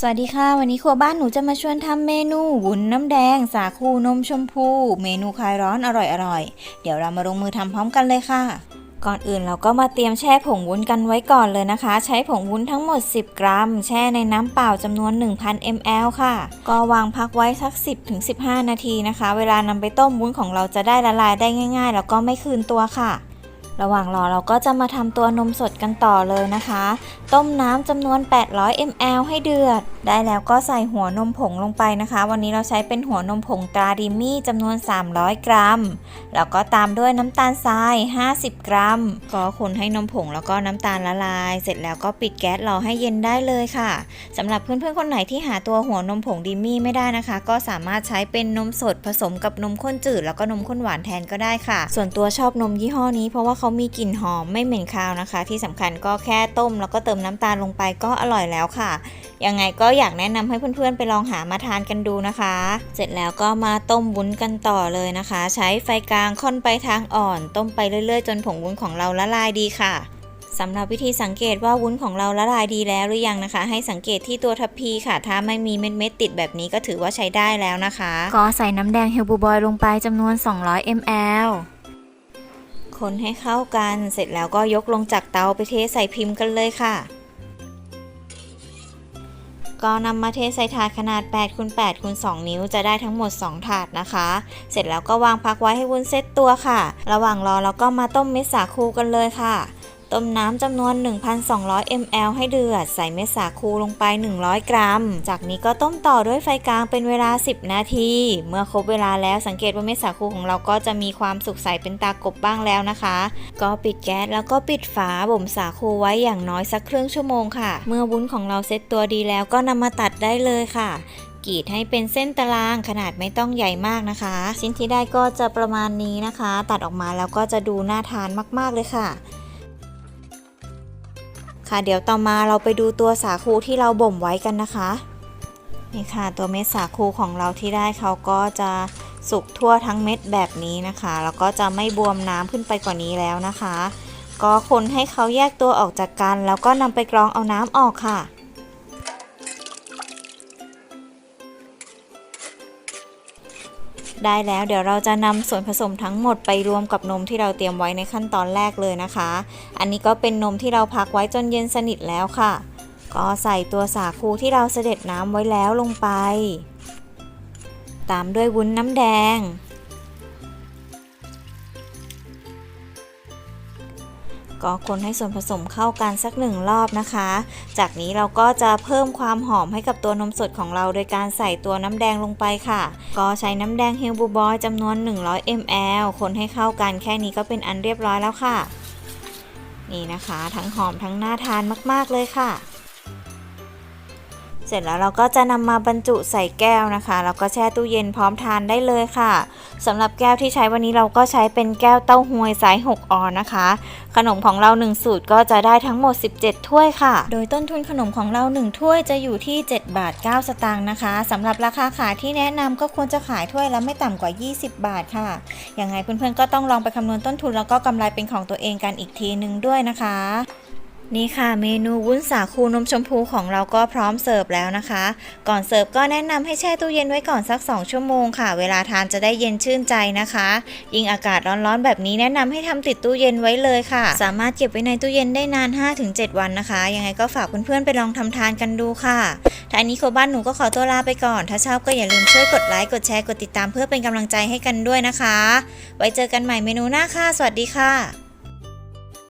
สวัสดีค่ะ วันนี้ครัวบ้านหนูจะมาชวนทำเมนูวุ้นน้ำแดง สาคูนมชมพู เมนูคลายร้อนอร่อยๆเดี๋ยวเรามาลงมือทำพร้อมกันเลยค่ะ ก่อนอื่นเราก็มาเตรียมแช่ผงวุ้นกันไว้ก่อนเลยนะคะ ใช้ผงวุ้นทั้งหมด 10 กรัม แช่ในน้ำเปล่าจำนวน 1,000 ml ค่ะ ก็วางพักไว้สัก 10-15 นาทีนะคะ เวลานำไปต้มวุ้นของเราจะได้ละลายได้ง่าย ๆ แล้วก็ไม่คืนตัวค่ะ ระหว่างรอเราก็จะมาทำตัวนมสดกันต่อเลยนะคะ ต้มน้ำจำนวน 800 ml ให้เดือด ได้แล้วก็ใส่หัวนมผงลงไปนะคะ วันนี้เราใช้เป็นหัวนมผงตราดิมี่จำนวน 300 กรัม แล้วก็ตามด้วยน้ำตาลทราย 50 กรัม ก็คนให้นมผงแล้วก็น้ำตาลละลาย เสร็จแล้วก็ปิดแก๊สรอให้เย็นได้เลยค่ะสำหรับเพื่อนๆคนไหนที่หาตัวหัวนมผงดิมี่ไม่ได้นะคะ ก็สามารถใช้เป็นนมสดผสมกับนมข้นจืด แล้วก็นมข้นหวานแทนก็ได้ค่ะ ส่วนตัวชอบนมยี่ห้อนี้เพราะว่าเขามีกลิ่นหอมไม่เหม็นคาวนะคะ ที่สำคัญก็แค่ต้ม แล้วก็เติมน้ำตาลลงไปก็อร่อยแล้วค่ะ ยังไงก็อยากแนะนำให้เพื่อนๆ ไปลองหามาทานกันดูนะคะ เสร็จแล้วก็มาต้มวุ้นกันต่อเลยนะคะ ใช้ไฟกลางค่อนไปทางอ่อน ต้มไปเรื่อยๆ จนผงวุ้นของเราละลายดีค่ะสำหรับวิธีสังเกตว่าวุ้นของเราละลายดีแล้วหรือยังนะคะ ให้สังเกตที่ตัวทัพพีค่ะ ถ้าไม่มีเม็ดเม็ดๆติดแบบนี้ก็ถือว่าใช้ได้แล้วนะคะ ก็ใส่น้ำแดงเฮลบูบอยลงไปจำนวน 200 ml คนให้เข้ากัน เสร็จแล้วก็ยกลงจากเตาไปเทใส่พิมพ์กันเลยค่ะ ก็นำมาเทใส่ถาดขนาด8คูณ8คูณ2นิ้วจะได้ทั้งหมด 2 ถาดนะคะ เสร็จแล้วก็วางพักไว้ให้วุ้นเซตตัวค่ะ ระหว่างรอเราก็มาต้มเม็ดสาคูกันเลยค่ะ ต้มน้ำจำนวน 1,200 ml ให้เดือด ใส่เม็ดสาคูลงไป 100 กรัม จากนี้ก็ต้มต่อด้วยไฟกลางเป็นเวลา 10 นาที เมื่อครบเวลาแล้วสังเกตว่าเม็ดสาคูของเราก็จะมีความสุกใสเป็นตากบบ้างแล้วนะคะ ก็ปิดแก๊สแล้วก็ปิดฝาบ่มสาคูไว้อย่างน้อยสักครึ่งชั่วโมงค่ะ เมื่อวุ้นของเราเซ็ตตัวดีแล้วก็นำมาตัดได้เลยค่ะกรีดให้เป็นเส้นตารางขนาดไม่ต้องใหญ่มากนะคะ ชิ้นที่ได้ก็จะประมาณนี้นะคะ ตัดออกมาแล้วก็จะดูน่าทานมาก ๆ เลยค่ะ ค่ะ เดี๋ยวต่อมาเราไปดูตัวสาคูที่เราบ่มไว้กันนะคะ นี่ค่ะตัวเม็ดสาคูของเราที่ได้เขาก็จะสุกทั่วทั้งเม็ดแบบนี้นะคะ แล้วก็จะไม่บวมน้ำขึ้นไปกว่านี้แล้วนะคะ ก็คนให้เขาแยกตัวออกจากกัน แล้วก็นำไปกรองเอาน้ำออกค่ะ ได้แล้วเดี๋ยวเราจะนำส่วนผสมทั้งหมดไปรวมกับนมที่เราเตรียมไว้ในขั้นตอนแรกเลยนะคะ อันนี้ก็เป็นนมที่เราพักไว้จนเย็นสนิทแล้วค่ะ ก็ใส่ตัวสาคูที่เราเสด็จน้ำไว้แล้วลงไป ตามด้วยวุ้นน้ำแดง ก็คนให้ส่วนผสมเข้ากันสักหนึ่งรอบนะคะ จากนี้เราก็จะเพิ่มความหอมให้กับตัวนมสดของเรา โดยการใส่ตัวน้ำแดงลงไปค่ะ ก็ใช้น้ำแดงเฮลบูบอยจำนวน 100 ml คนให้เข้ากันแค่นี้ก็เป็นอันเรียบร้อยแล้วค่ะ นี่นะคะ ทั้งหอมทั้งน่าทานมาก ๆ เลยค่ะ เสร็จแล้วเราก็จะนำมาบรรจุใส่แก้วนะคะ แล้วก็แช่ตู้เย็นพร้อมทานได้เลยค่ะสำหรับแก้วที่ใช้วันนี้เราก็ใช้เป็นแก้วเต้าหวยไซส์6ออนนะคะ ขนมของเรา 1 สูตรก็จะได้ทั้งหมด 17 ถ้วยค่ะ โดยต้นทุนขนมของเรา 1 ถ้วยจะอยู่ที่ 7 บาท 9 สตางค์นะคะสำหรับราคาขายที่แนะนำก็ควรจะขายถ้วยละไม่ต่ำกว่า 20 บาทค่ะยังไงเพื่อนๆก็ต้องลองไปคำนวณต้นทุนแล้วก็กำไรเป็นของตัวเองกันอีกทีนึงด้วยนะคะ นี่ค่ะเมนูวุ้นสาคูนมชมพูของเราก็พร้อมเสิร์ฟแล้วนะคะ ก่อนเสิร์ฟก็แนะนำให้แช่ตู้เย็นไว้ก่อนสัก 2 ชั่วโมงค่ะ เวลาทานจะได้เย็นชื่นใจนะคะ ยิ่งอากาศร้อนๆ แบบนี้แนะนำให้ทำติดตู้เย็นไว้เลยค่ะ สามารถเก็บไว้ในตู้เย็นได้นาน 5-7 วันนะคะ ยังไงก็ฝากเพื่อนๆไปลองทำทานกันดูค่ะท้ายนี้โคบ้านหนูก็ขอตัวลาไปก่อน ถ้าชอบก็อย่าลืมช่วยกดไลค์กดแชร์กดติดตามเพื่อเป็นกำลังใจให้กันด้วยนะคะ ไว้เจอกันใหม่เมนูหน้าค่ะ สวัสดีค่ะ